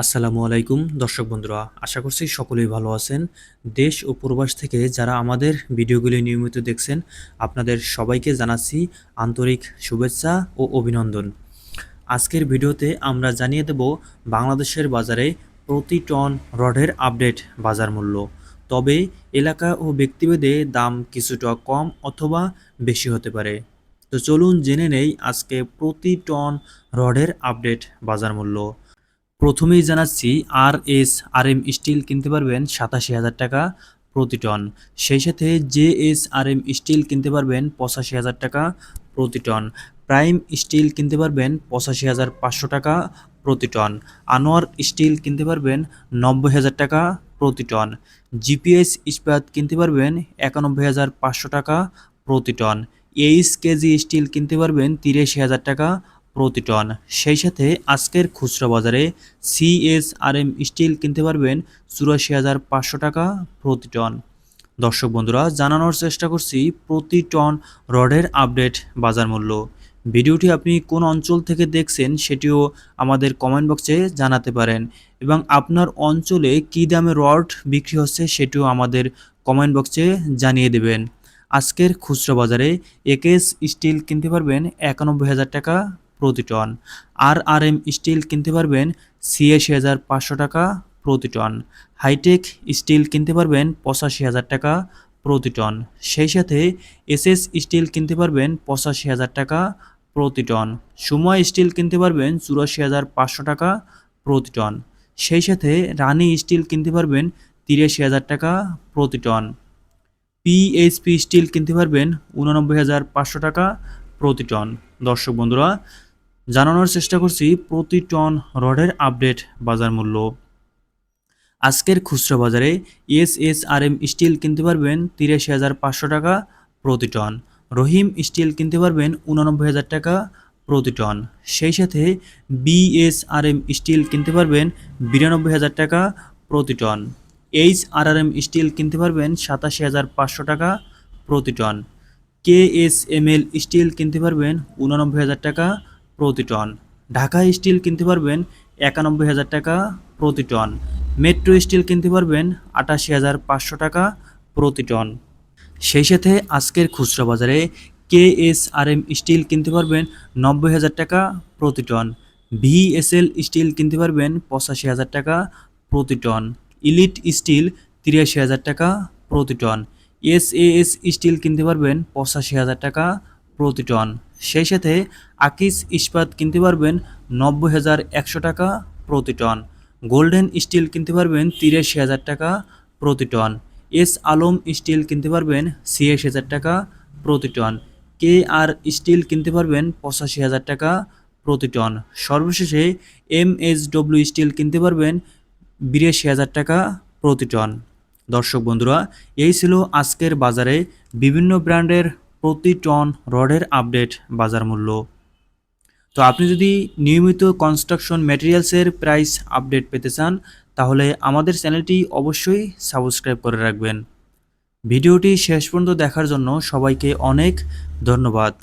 আসসালামু আলাইকুম। দর্শক বন্ধুরা, আশা করছি সকলেই ভালো আছেন। দেশ ও প্রবাস থেকে যারা আমাদের ভিডিওগুলি নিয়মিত দেখছেন, আপনাদের সবাইকে জানাচ্ছি আন্তরিক শুভেচ্ছা ও অভিনন্দন। আজকের ভিডিওতে আমরা জানিয়ে দেব বাংলাদেশের বাজারে প্রতি টন রডের আপডেট বাজার মূল্য। তবে এলাকা ও ব্যক্তিভেদে দাম কিছুটা কম অথবা বেশি হতে পারে। তো চলুন জেনে নেই আজকে প্রতি টন রডের আপডেট বাজার মূল্য। প্রথমেই জানাচ্ছি, R S, R M steel কিনতে পারবেন সাতাশি হাজার টাকা প্রতি টন। সেই সাথে J S, R M steel কিনতে পারবেন পঁচাশি হাজার টাকা প্রতি টন। প্রাইম স্টিল কিনতে পারবেন পঁচাশি হাজার পাঁচশো টাকা প্রতি টন। আনোয়ার স্টিল কিনতে পারবেন নব্বই হাজার টাকা প্রতি টন। জিপিএস ইস্পাত কিনতে পারবেন একানব্বই হাজার পাঁচশো টাকা প্রতি টন। এইচ কেজি স্টিল কিনতে পারবেন তিরাশি হাজার টাকা প্রতি টন সেই সাথে আজকের খুচরা বাজারে সিএসআরএম স্টিল কিনতে পারবেন চুরাশি হাজার পাঁচশো টাকা প্রতি টন দর্শক বন্ধুরা, জানানোর চেষ্টা করছি প্রতি টন রডের আপডেট বাজার মূল্য। ভিডিওটি আপনি কোন অঞ্চল থেকে দেখছেন সেটিও আমাদের কমেন্ট বক্সে জানাতে পারেন এবং আপনার অঞ্চলে কী দামে রড বিক্রি হচ্ছে সেটিও আমাদের কমেন্ট বক্সে জানিয়ে দেবেন। আজকের খুচরা বাজারে একেএস স্টিল কিনতে পারবেন একানব্বই হাজার টাকা প্রতি টন আর আর এম স্টিল কিনতে পারবেন ছিয়াশি হাজার পাঁচশো টাকা প্রতি টন হাইটেক স্টিল কিনতে পারবেন পঁচাশি হাজার টাকা প্রতি টন সেই সাথে এসএস স্টিল কিনতে পারবেন পঁচাশি হাজার টাকা প্রতি টন সময় স্টিল কিনতে পারবেন চুরাশি হাজার পাঁচশো টাকা প্রতি টন সেই সাথে রানি স্টিল কিনতে পারবেন তিরাশি হাজার টাকা প্রতি টন পিএইচপি স্টিল কিনতে পারবেন উননব্বই হাজার পাঁচশো টাকা প্রতি টন দর্শক বন্ধুরা জানানোর চেষ্টা করছি প্রতি টন রডের আপডেট বাজার মূল্য। আজকের খুচরা বাজারে S S R M steel কিনতে পারবেন তিরাশি হাজার পাঁচশো টাকা প্রতি টন। রহিম স্টিল কিনতে পারবেন উনানব্বই হাজার টাকা প্রতি টন। সেই সাথে বিএস আর এম স্টিল কিনতে পারবেন বিরানব্বই হাজার টাকা প্রতি ton. H R R M steel কিনতে পারবেন সাতাশি হাজার পাঁচশো টাকা প্রতি ton. K S M L steel কিনতে পারবেন উনানব্বই হাজার টাকা প্রতি টন। ঢাকা স্টিল কিনতে পারবেন একানব্বই হাজার টাকা প্রতি টন। মেট্রো স্টিল কিনতে পারবেন আটাশি হাজার পাঁচশো টাকা প্রতি টন। সেই সাথে আজকের খুচরা বাজারে K S R M steel কিনতে পারবেন নব্বই হাজার টাকা প্রতি টন। ভিএসএল স্টিল কিনতে পারবেন পঁচাশি হাজার টাকা প্রতি টন। ইলিট স্টিল তিরাশি হাজার টাকা প্রতি টন। এস এস স্টিল কিনতে পারবেন পঁচাশি হাজার টাকা প্রতি টন সেই সাথে আকিস ইস্পাত কিনতে পারবেন নব্বই হাজার একশো টাকা প্রতি টন গোল্ডেন স্টিল কিনতে পারবেন তিরাশি হাজার টাকা প্রতি টন এস আলম স্টিল কিনতে পারবেন ছিয়াশি হাজার টাকা প্রতি টন কে আর স্টিল কিনতে পারবেন পঁচাশি হাজার টাকা প্রতি টন সর্বশেষে এম এস ডব্লিউ স্টিল কিনতে পারবেন বিরাশি হাজার টাকা প্রতি টন দর্শক বন্ধুরা, এই ছিল আজকের বাজারে বিভিন্ন ব্র্যান্ডের প্রতি টন রডের আপডেট বাজার মূল্য। তো আপনি যদি নিয়মিত কনস্ট্রাকশন ম্যাটেরিয়ালসের প্রাইস আপডেট পেতে চান, তাহলে আমাদের চ্যানেলটি অবশ্যই সাবস্ক্রাইব করে রাখবেন। ভিডিওটি শেষ পর্যন্ত দেখার জন্য সবাইকে অনেক ধন্যবাদ।